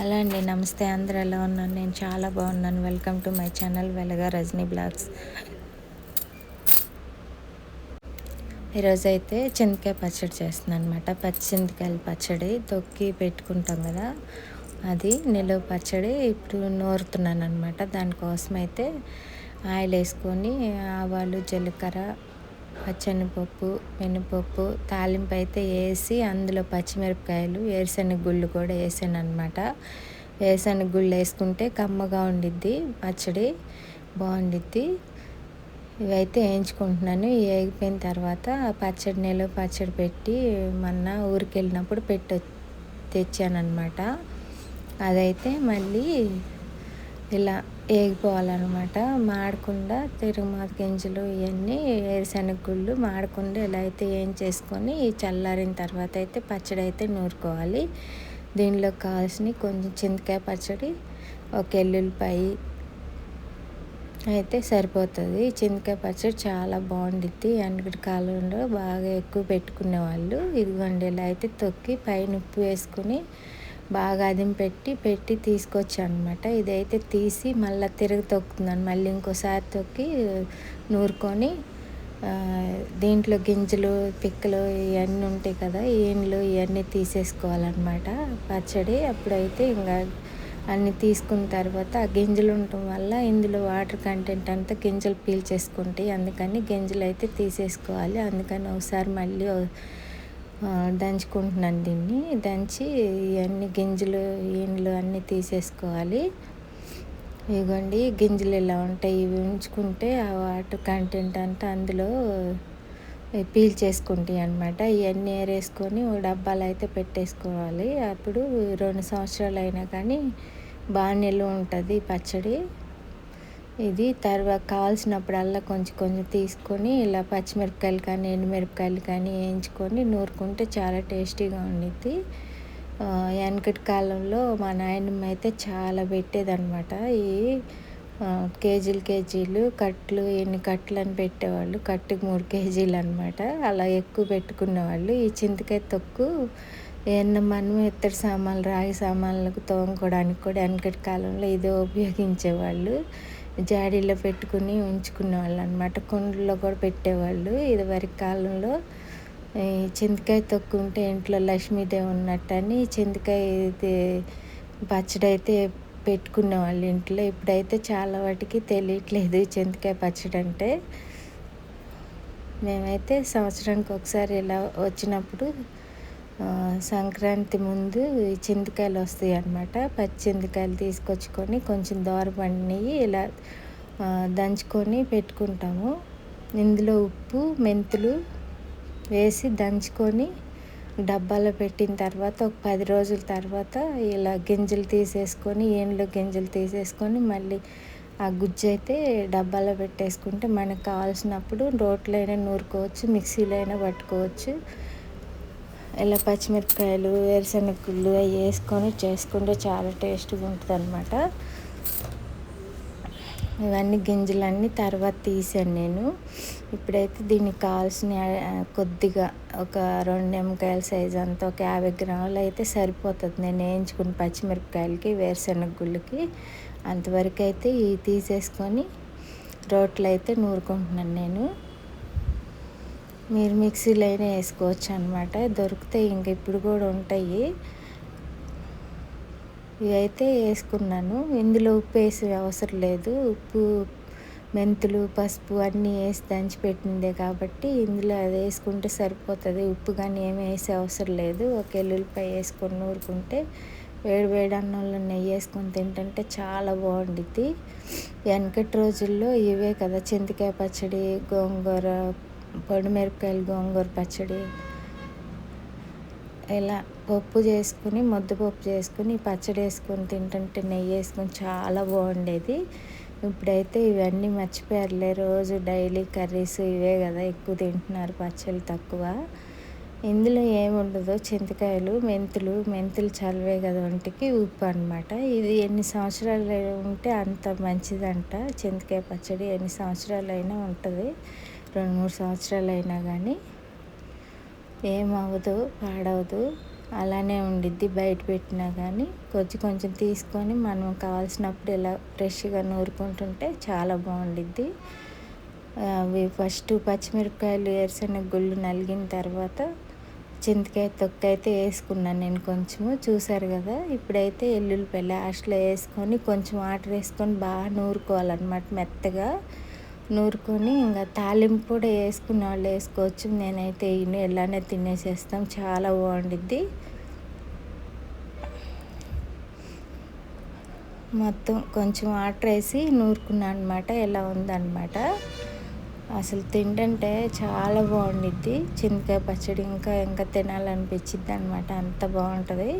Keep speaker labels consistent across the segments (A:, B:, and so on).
A: Hello అండి నమస్తే. అందరు ఎలా ఉన్నాను నేను చాలా బాగున్నాను. Welcome to my channel Velaga Rajani blogs. ఈరోజు అయితే చింతకాయ పచ్చడి చేస్తున్నాను అనమాట పచ్చి చింతకాయల పచ్చడి తొక్కి పెట్టుకుంటాం కదా అది నిలువ పచ్చడి ఇప్పుడు నూరుతున్నాను అనమాట దానికోసం అయితే ఆయిల్ వేసుకొని ఆవాలు జీలకర్ర పచ్చనిపప్పు మినపప్పు తాలింపు అయితే వేసి అందులో పచ్చిమిరపకాయలు వేరుశనగ గుళ్ళు కూడా వేసాను అనమాట వేరుశనగ గుళ్ళు వేసుకుంటే కమ్మగా ఉండిద్ది పచ్చడి బాగుండిద్ది. ఇవైతే వేయించుకుంటున్నాను. వేగిపోయిన తర్వాత పచ్చడి నెల పచ్చడి పెట్టి మొన్న ఊరికి వెళ్ళినప్పుడు పెట్టి తెచ్చానమాట అదైతే మళ్ళీ ఇలా వేగిపోవాలన్నమాట మాడకుండా తిరుగుమాత గింజలు ఇవన్నీ వేరుశనగ గుళ్ళు మాడకుండా ఇలా అయితే ఏం చేసుకొని చల్లారిన తర్వాత అయితే పచ్చడి అయితే నూరుకోవాలి. దీనిలో కావాల్సిన కొంచెం చింతకాయ పచ్చడి ఒక ఎల్లుల్లిపాయ అయితే సరిపోతుంది. చింతకాయ పచ్చడి చాలా బాగుండిద్ది. వెనకటి కాలంలో బాగా ఎక్కువ పెట్టుకునేవాళ్ళు. ఇదిగోండి ఇలా అయితే తొక్కి పైన ఉప్పు వేసుకుని బాగా అదిం పెట్టి పెట్టి తీసుకొచ్చాను అనమాట ఇదైతే తీసి మళ్ళీ తిరిగి తొక్కుతున్నాను. మళ్ళీ ఇంకోసారి తొక్కి నూరుకొని దీంట్లో గింజలు పిక్కలు ఇవన్నీ ఉంటాయి కదా ఈన్లు ఇవన్నీ తీసేసుకోవాలన్నమాట. పచ్చడి అప్పుడైతే ఇంకా అన్నీ తీసుకున్న తర్వాత ఆ గింజలు ఉండటం వల్ల ఇందులో వాటర్ కంటెంట్ అంతా గింజలు పీల్చేసుకుంటాయి. అందుకని గింజలు అయితే తీసేసుకోవాలి. అందుకని ఒకసారి మళ్ళీ దంచుకుంటున్నాను దీన్ని. దంచి ఇవన్నీ గింజలు ఈన్లు అన్నీ తీసేసుకోవాలి. ఇవ్వండి గింజలు ఇలా ఉంటాయి ఇవి ఉంచుకుంటే ఆ వాటర్ కంటెంట్ అంతా అందులో పీల్చేసుకుంటాయి అనమాట ఇవన్నీ ఏరేసుకొని డబ్బాలు అయితే పెట్టేసుకోవాలి. అప్పుడు రెండు సంవత్సరాలు అయినా కానీ బాగా నిల్వ ఉంటుంది పచ్చడి. ఇది తర్వాత కావాల్సినప్పుడల్లా కొంచెం కొంచెం తీసుకొని ఇలా పచ్చిమిరపకాయలు కానీ ఎండుమిరపకాయలు కానీ వేయించుకొని నూరుకుంటే చాలా టేస్టీగా ఉండిద్ది. వెనకటి కాలంలో మా నాయనమ్మ అయితే చాలా పెట్టేదన్నమాట. ఈ కేజీలు కేజీలు కట్లు ఎన్ని కట్లు అని పెట్టేవాళ్ళు. కట్టుకు మూడు కేజీలు అనమాట అలా ఎక్కువ పెట్టుకునేవాళ్ళు. ఈ చింతకాయ తొక్కు ఏమన్నా మనం ఇత్తడి సామాన్లు రాగి సామాన్లకు తోముకోవడానికి కూడా వెనకటి కాలంలో ఇదే ఉపయోగించేవాళ్ళు. జాడీలో పెట్టుకుని ఉంచుకునే వాళ్ళు అనమాట కుండలో కూడా పెట్టేవాళ్ళు. ఇదివరకు కాలంలో చింతకాయ తొక్కుంటే ఇంట్లో లక్ష్మీదేవి ఉన్నట్టని చింతకాయ పచ్చడి అయితే పెట్టుకునేవాళ్ళు ఇంట్లో. ఇప్పుడైతే చాలా వాటికి తెలియట్లేదు చింతకాయ పచ్చడి అంటే. మేమైతే సంవత్సరానికి ఒకసారి ఇలా వచ్చినప్పుడు సంక్రాంతి ముందు చింతకాయలు వస్తాయి అన్నమాట పచ్చి చింతకాయలు తీసుకొచ్చుకొని కొంచెం దోరబండినవి ఇలా దంచుకొని పెట్టుకుంటాము. ఇందులో ఉప్పు మెంతులు వేసి దంచుకొని డబ్బాలో పెట్టిన తర్వాత ఒక పది రోజుల తర్వాత ఇలా గింజలు తీసేసుకొని ఏండ్లో గింజలు తీసేసుకొని మళ్ళీ ఆ గుజ్జు అయితే డబ్బాలో పెట్టేసుకుంటే మనకు కావాల్సినప్పుడు రోట్లో అయినా నూరుకోవచ్చు మిక్సీలో అయినా పట్టుకోవచ్చు. ఇలా పచ్చిమిరపకాయలు వేరుశనగలు అవి వేసుకొని చేసుకుంటే చాలా టేస్ట్గా ఉంటుంది అనమాట ఇవన్నీ గింజలన్నీ తర్వాత తీసాను నేను. ఇప్పుడైతే దీనికి కావాల్సిన కొద్దిగా ఒక రెండు నిమ్మకాయల సైజు అంతా ఒక యాభై గ్రాములు అయితే సరిపోతుంది. నేను వేయించుకున్న పచ్చిమిరపకాయలకి వేరుశనగ గుళ్ళకి అంతవరకు అయితే ఇవి తీసేసుకొని రోట్లో అయితే నూరుకుంటున్నాను నేను. మీరు మిక్సీలో అయినా వేసుకోవచ్చు అనమాట దొరుకుతాయి ఇంక ఇప్పుడు కూడా ఉంటాయి. ఇవైతే వేసుకున్నాను. ఇందులో ఉప్పు వేసే అవసరం లేదు. ఉప్పు మెంతులు పసుపు అన్నీ వేసి దంచి పెట్టిందే కాబట్టి ఇందులో అది వేసుకుంటే సరిపోతుంది. ఉప్పు కానీ ఏమి వేసే అవసరం లేదు. ఒక ఎల్లుల్లిపాయ వేసుకొని నూరుకుంటే వేడి వేడి అన్నంలో నెయ్యి వేసుకొని తింటుంటే చాలా బాగుండిద్ది. వెనకటి రోజుల్లో ఇవే కదా చింతకాయ పచ్చడి గోంగూర పొడిమిరపకాయలు గోంగూర పచ్చడి ఇలా పప్పు చేసుకుని ముద్దపప్పు చేసుకుని పచ్చడి వేసుకొని తింటుంటే నెయ్యి వేసుకొని చాలా బాగుండేది. ఇప్పుడైతే ఇవన్నీ మర్చిపోయారులే. రోజు డైలీ కర్రీస్ ఇవే కదా ఎక్కువ తింటున్నారు పచ్చళ్ళు తక్కువ. ఇందులో ఏముండదు చింతకాయలు మెంతులు మెంతులు చల్లవే కదా ఒంటికి ఉప్పు అనమాట ఇది ఎన్ని సంవత్సరాలు ఉంటే అంత మంచిదంట. చింతకాయ పచ్చడి ఎన్ని సంవత్సరాలు అయినా ఉంటుంది. రెండు మూడు సంవత్సరాలు అయినా కానీ ఏమవ్వదు పాడవదు అలానే ఉండిద్ది బయట పెట్టినా కానీ కొంచెం కొంచెం తీసుకొని మనం కావాల్సినప్పుడు ఇలా ఫ్రెష్గా నూరుకుంటుంటే చాలా బాగుండిద్ది. అవి ఫస్ట్ పచ్చిమిరపకాయలు వేరుశనగ గుళ్ళు నలిగిన తర్వాత చింతకాయ తొక్క అయితే వేసుకున్నాను నేను కొంచెము. చూసారు కదా ఇప్పుడైతే ఎల్లుల్లిపాయ లాస్ట్లో వేసుకొని కొంచెం వాటర్ వేసుకొని బాగా నూరుకోవాలన్నమాట మెత్తగా. నూరుకొని ఇంకా తాలింపు కూడా వేసుకున్న వాళ్ళు వేసుకోవచ్చు. నేనైతే ఇలానే తినేసేస్తాం. చాలా బాగుండిద్ది. మొత్తం కొంచెం వాటర్ వేసి నూరుకున్నాను అనమాట ఎలా ఉందన్నమాట. అసలు తింటుంటే చాలా బాగుండిద్ది. చింతకాయ పచ్చడి ఇంకా ఇంకా తినాలనిపించిద్ది అనమాట అంత బాగుంటుంది.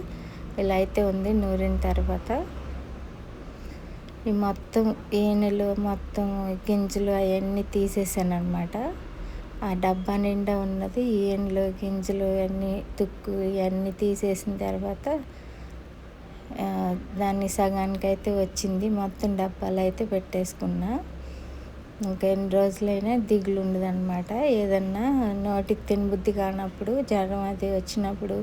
A: ఇలా అయితే ఉంది నూరిన తర్వాత. మొత్తం ఏనులు మొత్తం గింజలు అవన్నీ తీసేసాను అనమాట ఆ డబ్బా నిండా ఉన్నది ఏనులు గింజలు అన్నీ తుక్కు ఇవన్నీ తీసేసిన తర్వాత దాన్ని సగానికి అయితే వచ్చింది. మొత్తం డబ్బాలు అయితే పెట్టేసుకున్నా. ఇంకా ఎన్ని రోజులైనా దిగులు ఉండదన్నమాట. ఏదన్నా నోటికి తినబుద్ధి కానప్పుడు జ్వరం అది వచ్చినప్పుడు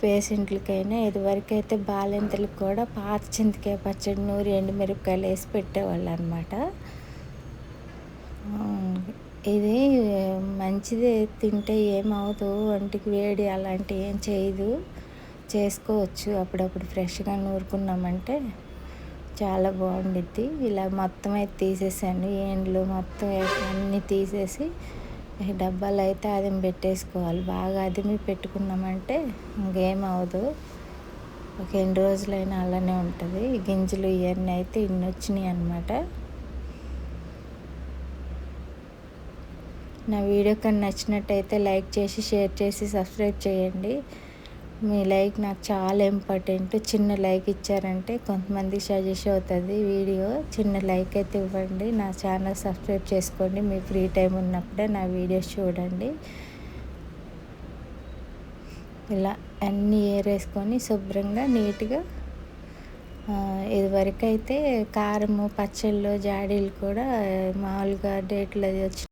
A: పేషెంట్లకైనా ఇదివరకు అయితే బాలింతలకు కూడా పాత చింతకాయ పచ్చడి నూరి ఎండుమిరపకాయలు వేసి పెట్టేవాళ్ళు అనమాట ఇది మంచిదే తింటే ఏమవుదు ఒంటికి వేడి అలాంటివి ఏం చేయదు. చేసుకోవచ్చు అప్పుడప్పుడు ఫ్రెష్గా నూరుకున్నామంటే చాలా బాగుండిద్ది. ఇలా మొత్తం అయితే తీసేసాను ఏండ్లు మొత్తం అన్నీ తీసేసి డబ్బాలు అయితే అదిమి పెట్టేసుకోవాలి. బాగా అదిమి పెట్టుకున్నామంటే ఇంకేం అవ్వదు ఒక ఎన్ని రోజులైనా అలానే ఉంటుంది. గింజలు ఇవన్నీ అయితే ఇన్ని వచ్చినాయి అనమాట నా వీడియో కానీ నచ్చినట్టయితే లైక్ చేసి షేర్ చేసి సబ్స్క్రైబ్ చేయండి. మీ లైక్ నాకు చాలా ఇంపార్టెంట్. చిన్న లైక్ ఇచ్చారంటే కొంతమంది సజెస్ట్ అవుతుంది. వీడియో చిన్న లైక్ అయితే ఇవ్వండి. నా ఛానల్ సబ్స్క్రైబ్ చేసుకోండి. మీ ఫ్రీ టైం ఉన్నప్పుడే నా వీడియోస్ చూడండి. ఇలా అన్నీ ఏరేసుకొని శుభ్రంగా నీట్గా ఇదివరకైతే కారము పచ్చళ్ళు జాడీలు కూడా మామూలుగా డేట్లు అది వచ్చి